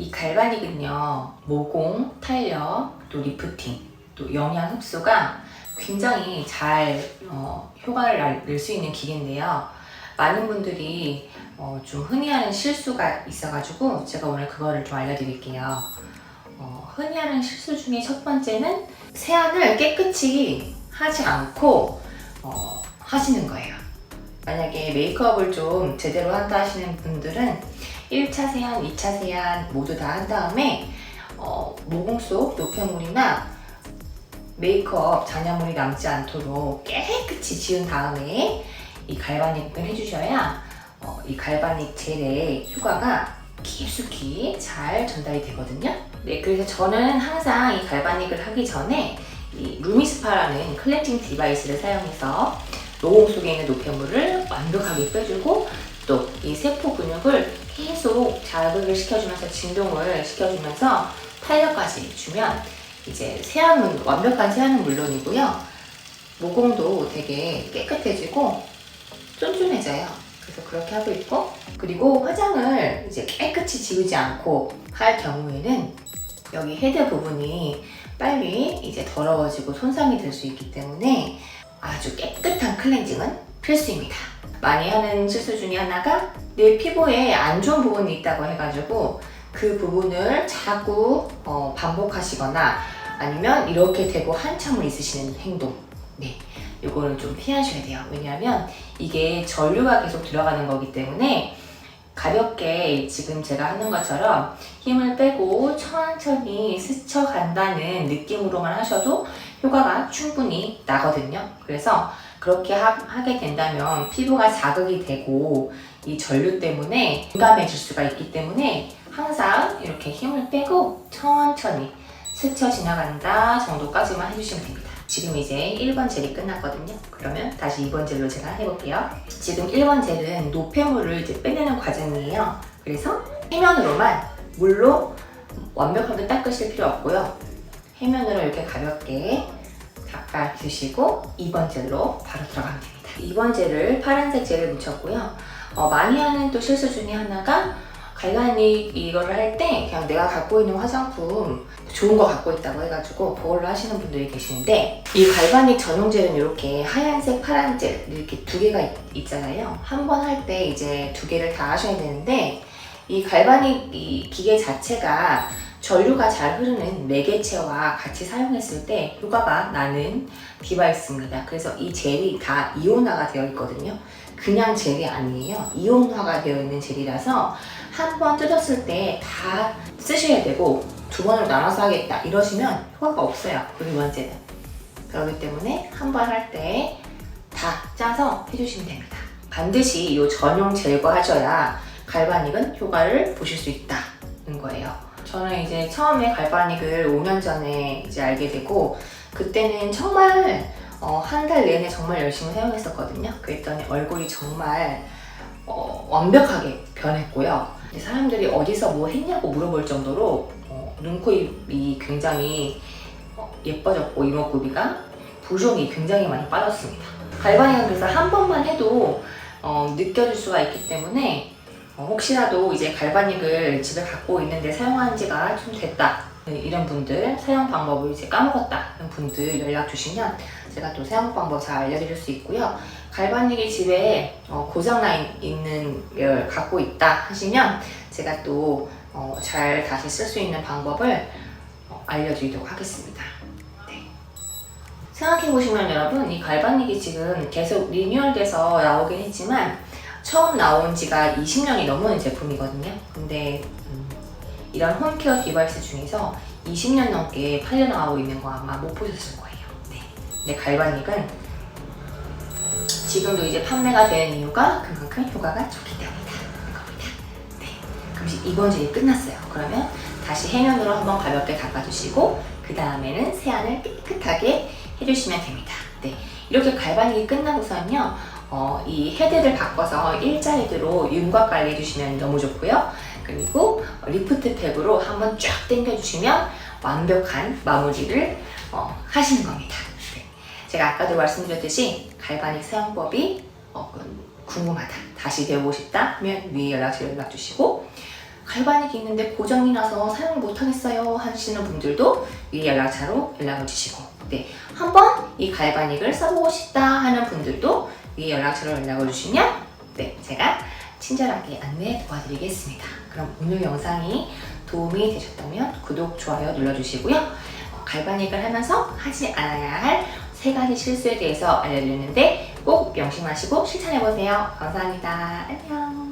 이 갈바닉은요, 모공, 탄력, 또 리프팅, 또 영양 흡수가 굉장히 잘 어, 효과를 낼 수 있는 기계인데요. 많은 분들이 어, 좀 흔히 하는 실수가 있어가지고 제가 오늘 그거를 좀 알려드릴게요. 어, 흔히 하는 실수 중에 첫 번째는 세안을 깨끗이 하지 않고 어, 하시는 거예요. 만약에 메이크업을 좀 제대로 한다 하시는 분들은 1차 세안, 2차 세안 모두 다 한 다음에 어, 모공 속 노폐물이나 메이크업 잔여물이 남지 않도록 깨끗이 지운 다음에 이 갈바닉을 해주셔야 어, 이 갈바닉 젤의 효과가 깊숙이 잘 전달이 되거든요. 네, 그래서 저는 항상 이 갈바닉을 하기 전에 이 루미스파라는 클렌징 디바이스를 사용해서 모공 속에 있는 노폐물을 완벽하게 빼주고 또 이 세포 근육을 계속 자극을 시켜주면서 진동을 시켜주면서 탄력까지 주면 이제 세안은 완벽한 세안은 물론이고요 모공도 되게 깨끗해지고 쫀쫀해져요 그래서 그렇게 하고 있고 그리고 화장을 이제 깨끗이 지우지 않고 할 경우에는 여기 헤드 부분이 빨리 이제 더러워지고 손상이 될 수 있기 때문에 아주 깨끗한 클렌징은 필수입니다. 많이 하는 실수 중에 하나가 내 피부에 안 좋은 부분이 있다고 해가지고 그 부분을 자꾸 어, 반복하시거나 아니면 이렇게 되고 한참을 있으시는 행동. 네. 이거는 좀 피하셔야 돼요. 왜냐하면 이게 전류가 계속 들어가는 거기 때문에 가볍게 지금 제가 하는 것처럼 힘을 빼고 천천히 스쳐간다는 느낌으로만 하셔도 효과가 충분히 나거든요. 그래서 그렇게 하, 게 된다면 피부가 자극이 되고 이 전류 때문에 민감해질 수가 있기 때문에 항상 이렇게 힘을 빼고 천천히 스쳐 지나간다 정도까지만 해주시면 됩니다. 지금 이제 1번 젤이 끝났거든요. 그러면 다시 2번 젤로 제가 해볼게요. 지금 1번 젤은 노폐물을 이제 빼내는 과정이에요. 그래서 해면으로만 물로 완벽하게 닦으실 필요 없고요. 해면으로 이렇게 가볍게 닦아 주시고 2번 젤로 바로 들어가면 됩니다. 2번 젤을 파란색 젤을 묻혔고요. 어, 많이 하는 또 실수 중에 하나가 갈가닉 이거를 할 때 그냥 내가 갖고 있는 화장품 좋은 거 갖고 있다고 해가지고 그걸로 하시는 분들이 계시는데 이 갈바닉 전용 젤은 이렇게 하얀색, 파란 젤 이렇게 두 개가 있, 잖아요 한 번 할 때 이제 두 개를 다 하셔야 되는데 이 갈바닉 이 기계 자체가 전류가 잘 흐르는 매개체와 같이 사용했을 때 효과가 나는 디바이스입니다. 그래서 이 젤이 다 이온화가 되어 있거든요. 그냥 젤이 아니에요. 이온화가 되어 있는 젤이라서 한 번 뜯었을 때 다 쓰셔야 되고 두 번으로 나눠서 하겠다 이러시면 효과가 없어요. 우리 원제는. 그렇기 때문에 한 번 할 때 다 짜서 해주시면 됩니다. 반드시 이 전용 제거하셔야 갈바닉은 효과를 보실 수 있다는 거예요. 저는 이제 처음에 갈바닉을 5년 전에 이제 알게 되고 그때는 정말 어, 한 달 내내 정말 열심히 사용했었거든요. 그랬더니 얼굴이 정말 어, 완벽하게 변했고요. 사람들이 어디서 뭐 했냐고 물어볼 정도로 어, 눈코입이 굉장히 어, 예뻐졌고 이목구비가 부종이 굉장히 많이 빠졌습니다. 갈바닉은 그래서 한 번만 해도 어, 느껴질 수가 있기 때문에 어, 혹시라도 이제 갈바닉을 집에 갖고 있는데 사용한 지가 좀 됐다 네, 이런 분들 사용 방법을 이제 까먹었다 이런 분들 연락 주시면 제가 또 사용 방법 잘 알려드릴 수 있고요. 갈바닉이 집에 어, 고장나 있- 있는 걸 갖고 있다 하시면 제가 또잘 다시 쓸 수 있는 방법을 어, 알려드리도록 하겠습니다. 네. 생각해보시면 여러분 이 갈바닉이 지금 계속 리뉴얼돼서 나오긴 했지만 처음 나온 지가 20년이 넘은 제품이거든요. 근데 음, 이런 홈케어 디바이스 중에서 20년 넘게 팔려나가고 있는 거 아마 못 보셨을 거예요. 네. 근데 갈바닉은 지금도 이제 판매가 되는 이유가 그만큼 효과가 좋기 때문이다. 겁니다. 네. 그럼 이번 젤이 끝났어요. 그러면 다시 해면으로 한번 가볍게 닦아주시고 그 다음에는 세안을 깨끗하게 해주시면 됩니다. 네. 이렇게 갈바닉이 끝나고서는요. 어, 이 헤드를 바꿔서 일자 헤드로 윤곽 관리 해 주시면 너무 좋고요. 그리고 리프트 팩으로 한번 쫙 당겨 주시면 완벽한 마무리를 어, 하시는 겁니다. 네. 제가 아까도 말씀드렸듯이 갈바닉 사용법이 어, 그 궁금하다, 다시 배우고 싶다 하면 위에 연락처 연락 주시고 갈바닉이 있는데 고장이 나서 사용을 못하겠어요 하시는 분들도 이 연락처로 연락을 주시고 네, 한번 이 갈바닉을 써보고 싶다 하는 분들도 이 연락처로 연락을 주시면 네, 제가 친절하게 안내 도와드리겠습니다. 그럼 오늘 영상이 도움이 되셨다면 구독, 좋아요 눌러주시고요. 어, 갈바닉을 하면서 하지 않아야 할 세 가지 실수에 대해서 알려드렸는데 꼭 명심하시고 실천해보세요. 감사합니다. 안녕.